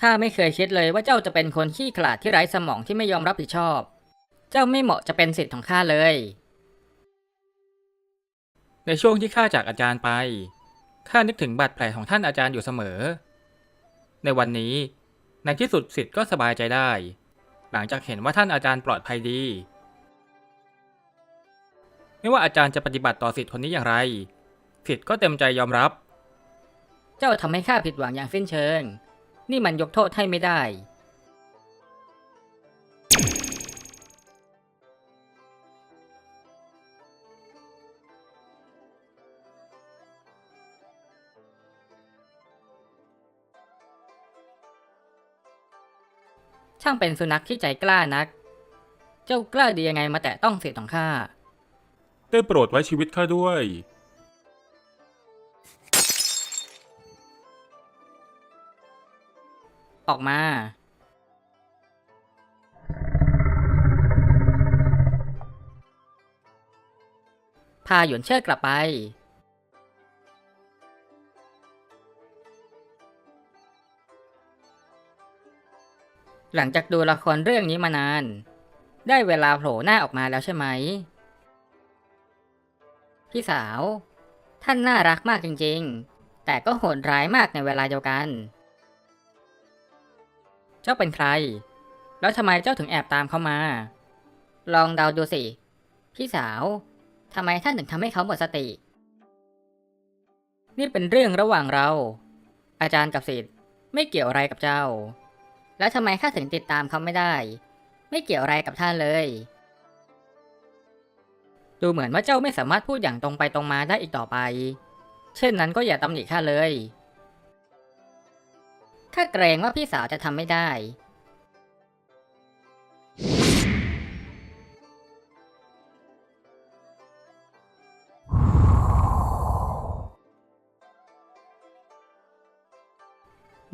ข้าไม่เคยคิดเลยว่าเจ้าจะเป็นคนขี้ขลาดที่ไร้สมองที่ไม่ยอมรับผิดชอบ เจ้าไม่เหมาะจะเป็นสิทธิ์ของข้าเลย ในช่วงที่ข้าจากอาจารย์ไป ข้านึกถึงบาดแผลของท่านอาจารย์อยู่เสมอ ในวันนี้ ในที่สุดสิทธิ์ก็สบายใจได้ หลังจากเห็นว่าท่านอาจารย์ปลอดภัยดี ไม่ว่าอาจารย์จะปฏิบัติต่อสิทธิ์คนนี้อย่างไร สิทธิ์ก็เต็มใจยอมรับ เจ้าทำให้ข้าผิดหวังอย่างสิ้นเชิง นี่มันยกโทษให้ไม่ได้ ช่างเป็นสุนัขที่ใจกล้านัก เจ้ากล้าดียังไงมาแตะต้องสิทธิ์ของข้า ได้โปรดไว้ชีวิตข้าด้วย ออกมา พาหยวนเชิดกลับไป หลังจากดูละครเรื่องนี้มานาน ได้เวลาโผล่หน้าออกมาแล้วใช่ไหม พี่สาว ท่านน่ารักมากจริงๆ แต่ก็โหดร้ายมากในเวลาเดียวกัน เจ้าเป็นใคร แล้วทำไมเจ้าถึงแอบตามเขามา ลองเดาดูสิ พี่สาวทำไมท่านถึงทำให้เขาหมดสติ นี่เป็นเรื่องระหว่างเรา อาจารย์กับศิษย์ไม่เกี่ยวอะไรกับเจ้า แล้วทำไมข้าถึงติดตามเขาไม่ได้ ไม่เกี่ยวอะไรกับท่านเลย ดูเหมือนว่าเจ้าไม่สามารถพูดอย่างตรงไปตรงมาได้อีกต่อไป เช่นนั้นก็อย่าตำหนิข้าเลย ข้าเกรงว่าพี่สาวจะทำไม่ได้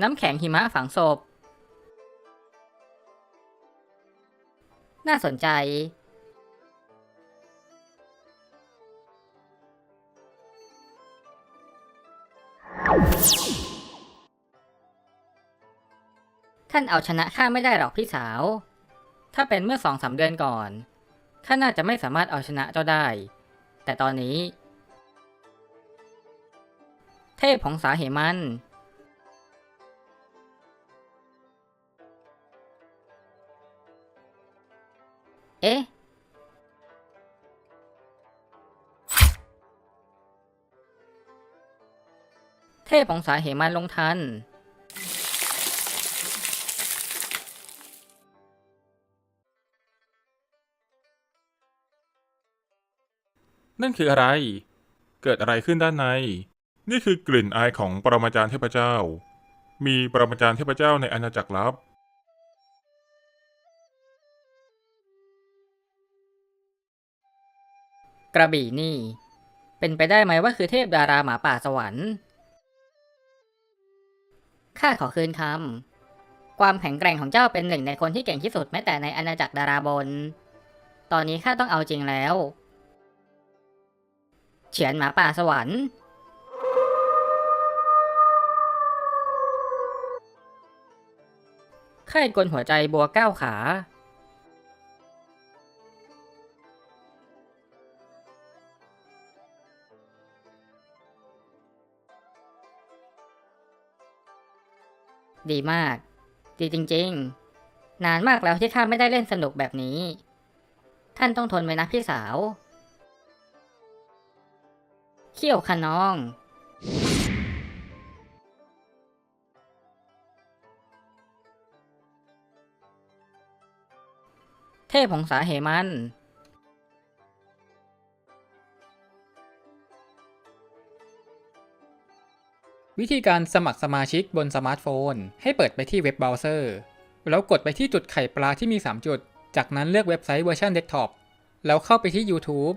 น้ำแข็งหิมะฝังศพ น่าสนใจ ท่านเอาชนะข้าไม่ได้หรอกพี่สาว ถ้าเป็นเมื่อสองสามเดือนก่อน ข้าน่าจะไม่สามารถเอาชนะเจ้าได้ แต่ตอนนี้ เทพของสาเหมัน เอ๊ะ เทพของสาเหมันลงทัน นั่นคืออะไร เกิดอะไรขึ้นด้านใน นี่คือกลิ่นอายของปรมาจารย์เทพเจ้า มีปรมาจารย์เทพเจ้าในอาณาจักรลับ กระบี่นี่ เป็นไปได้ไหมว่าคือเทพดาราหมาป่าสวรรค์ ข้าขอคืนคำ ความแข็งแกร่งของเจ้าเป็นหนึ่งในคนที่เก่งที่สุดแม้แต่ในอาณาจักรดาราบน ตอนนี้ข้าต้องเอาจริงแล้ว เฉียนหมาป่าสวรรค์ค่ายกลหัวใจบัวก้าวขา ดีมาก ดีจริง ๆ นานมากแล้วที่ข้าไม่ได้เล่นสนุกแบบนี้ ท่านต้องทนไว้นะพี่สาว เขี้ยวขนอง เทพของสาเหมัน วิธีการสมัครสมาชิกบนสมาร์ทโฟน ให้เปิดไปที่เว็บเบราว์เซอร์ แล้วกดไปที่จุดไข่ปลาที่มี 3 จุด จากนั้นเลือกเว็บไซต์เวอร์ชันเดสก์ท็อปแล้วเข้าไปที่ YouTube